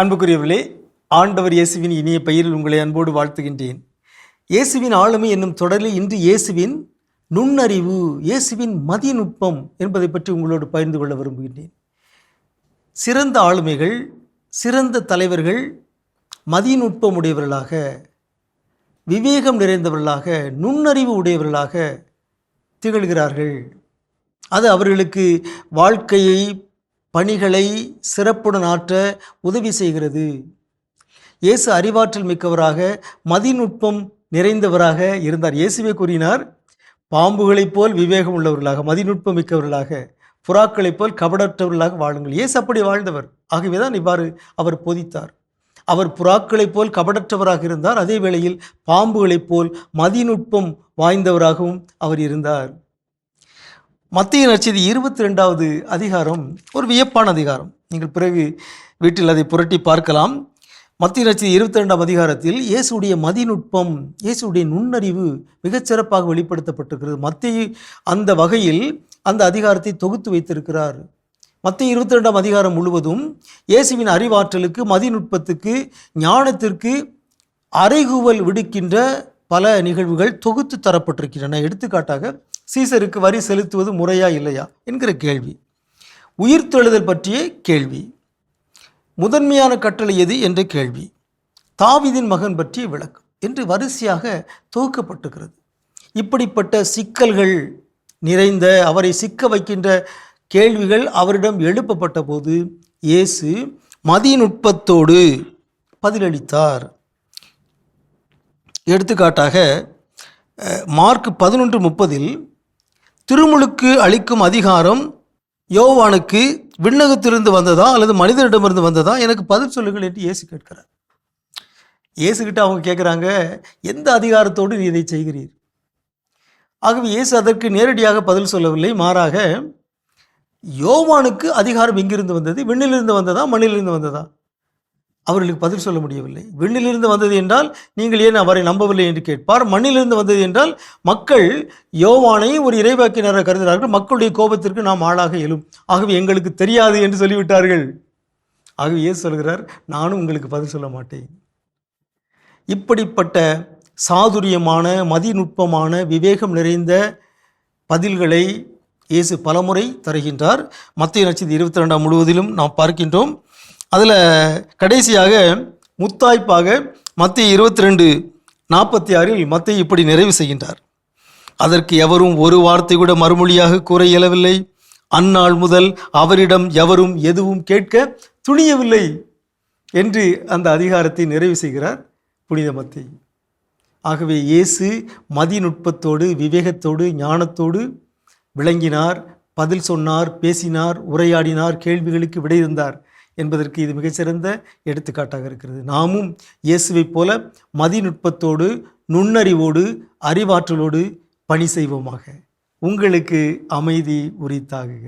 அன்புக்குரியவர்களே ஆண்டவர் இயேசுவின் இனிய பெயரில் உங்களை அன்போடு வாழ்த்துகின்றேன். இயேசுவின் ஆளுமை என்னும் தொடரில் இன்று இயேசுவின் நுண்ணறிவு இயேசுவின் மதிநுட்பம் என்பதை பற்றி உங்களோடு பகிர்ந்து கொள்ள விரும்புகின்றேன். சிறந்த ஆளுமைகள் சிறந்த தலைவர்கள் மதிநுட்பம் உடையவர்களாக விவேகம் நிறைந்தவர்களாக நுண்ணறிவு உடையவர்களாக திகழ்கிறார்கள். அது அவர்களுக்கு வாழ்க்கையை பணிகளை சிறப்புடன் ஆற்ற உதவி செய்கிறது. இயேசு அறிவாற்றல் மிக்கவராக மதிநுட்பம் நிறைந்தவராக இருந்தார். இயேசுவே கூறினார் பாம்புகளைப் போல் விவேகம் உள்ளவர்களாக மதிநுட்பம் மிக்கவர்களாக புறாக்களைப் போல் கபடற்றவர்களாக வாழுங்கள். இயேசு அப்படி வாழ்ந்தவர். ஆகவே தான் இவ்வாறு அவர் போதித்தார். அவர் புறாக்களைப் போல் கபடற்றவராக இருந்தார். அதே வேளையில் பாம்புகளைப் போல் மதிநுட்பம் வாய்ந்தவராகவும் அவர் இருந்தார். மத்திய நச்சதி இருபத்தி ரெண்டாவது அதிகாரம் ஒரு வியப்பான அதிகாரம். நீங்கள் பிறகு வீட்டில் அதை புரட்டி பார்க்கலாம். மத்திய நச்சதி இருபத்தி ரெண்டாம் அதிகாரத்தில் இயேசுடைய மதிநுட்பம் இயேசுடைய நுண்ணறிவு மிகச்சிறப்பாக வெளிப்படுத்தப்பட்டிருக்கிறது. மத்திய அந்த வகையில் அந்த அதிகாரத்தை தொகுத்து வைத்திருக்கிறார். மத்திய இருபத்தி ரெண்டாம் அதிகாரம் முழுவதும் இயேசுவின் அறிவாற்றலுக்கு மதிநுட்பத்துக்கு ஞானத்திற்கு அறைகூவல் விடுக்கின்ற பல நிகழ்வுகள் தொகுத்து தரப்பட்டிருக்கின்றன. எடுத்துக்காட்டாக சீசருக்கு வரி செலுத்துவது முறையா இல்லையா என்கிற கேள்வி. உயிர்த்தெழுதல் பற்றிய கேள்வி. முதன்மையான கட்டளை எது என்ற கேள்வி. தாவிதின் மகன் பற்றிய விளக்கம் என்று வரிசையாக தொகுக்கப்பட்டுகிறது. இப்படிப்பட்ட சிக்கல்கள் நிறைந்த அவரை சிக்க வைக்கின்ற கேள்விகள் அவரிடம் எழுப்பப்பட்ட போது இயேசு மதிநுட்பத்தோடு பதிலளித்தார். எடுத்துக்காட்டாக மார்க் பதினொன்று முப்பதில் திருமுழுக்கு அளிக்கும் அதிகாரம் யோவானுக்கு விண்ணகத்திலிருந்து வந்ததா அல்லது மனிதரிடமிருந்து வந்ததா? எனக்கு பதில் சொல்லுங்கள் என்று இயேசு கேட்கிறார். இயேசுகிட்ட அவங்க கேட்குறாங்க எந்த அதிகாரத்தோடு நீ இதை செய்கிறீர்? ஆகவே இயேசு அதற்கு நேரடியாக பதில் சொல்லவில்லை. மாறாக யோவானுக்கு அதிகாரம் எங்கிருந்து வந்தது? விண்ணிலிருந்து வந்ததா? மண்ணிலிருந்து வந்ததா? அவர்களுக்கு பதில் சொல்ல முடியவில்லை. விண்ணிலிருந்து வந்தது என்றால் நீங்கள் ஏன் அவரை நம்பவில்லை என்று கேட்பார். மண்ணிலிருந்து வந்தது என்றால் மக்கள் யோவானை ஒரு இறைவாக்கினராக கருதுகிறார்கள். மக்களுடைய கோபத்திற்கு நாம் ஆளாக எழும் ஆகவே எங்களுக்கு தெரியாது என்று சொல்லிவிட்டார்கள். ஆகவே ஏன் சொல்கிறார் நானும் உங்களுக்கு பதில் சொல்ல மாட்டேன். இப்படிப்பட்ட சாதுரியமான மதிநுட்பமான விவேகம் நிறைந்த பதில்களை இயேசு பலமுறை தருகின்றார். மத்திய நட்சத்திரம் இருபத்தி ரெண்டாம் முழுவதிலும் நாம் பார்க்கின்றோம். அதில் கடைசியாக முத்தாய்ப்பாக மத்திய இருபத்தி ரெண்டு நாற்பத்தி ஆறில் மத்திய இப்படி நிறைவு செய்கின்றார். அதற்கு எவரும் ஒரு வார்த்தை கூட மறுமொழியாக கூற இயலவில்லை. அந்நாள் முதல் அவரிடம் எவரும் எதுவும் கேட்க துணியவில்லை என்று அந்த அதிகாரத்தை நிறைவு செய்கிறார் புனித மத்தை ஆகவே இயேசு மதிநுட்பத்தோடு விவேகத்தோடு ஞானத்தோடு விளங்கினார் பதில் சொன்னார் பேசினார் உரையாடினார் கேள்விகளுக்கு விடை இருந்தார் என்பதற்கு இது மிகச்சிறந்த எடுத்துக்காட்டாக இருக்கிறது. நாமும் இயேசுவைப் போல மதிநுட்பத்தோடு நுண்ணறிவோடு அறிவாற்றலோடு பணி செய்வோமாக. உங்களுக்கு அமைதி உரித்தாகுக.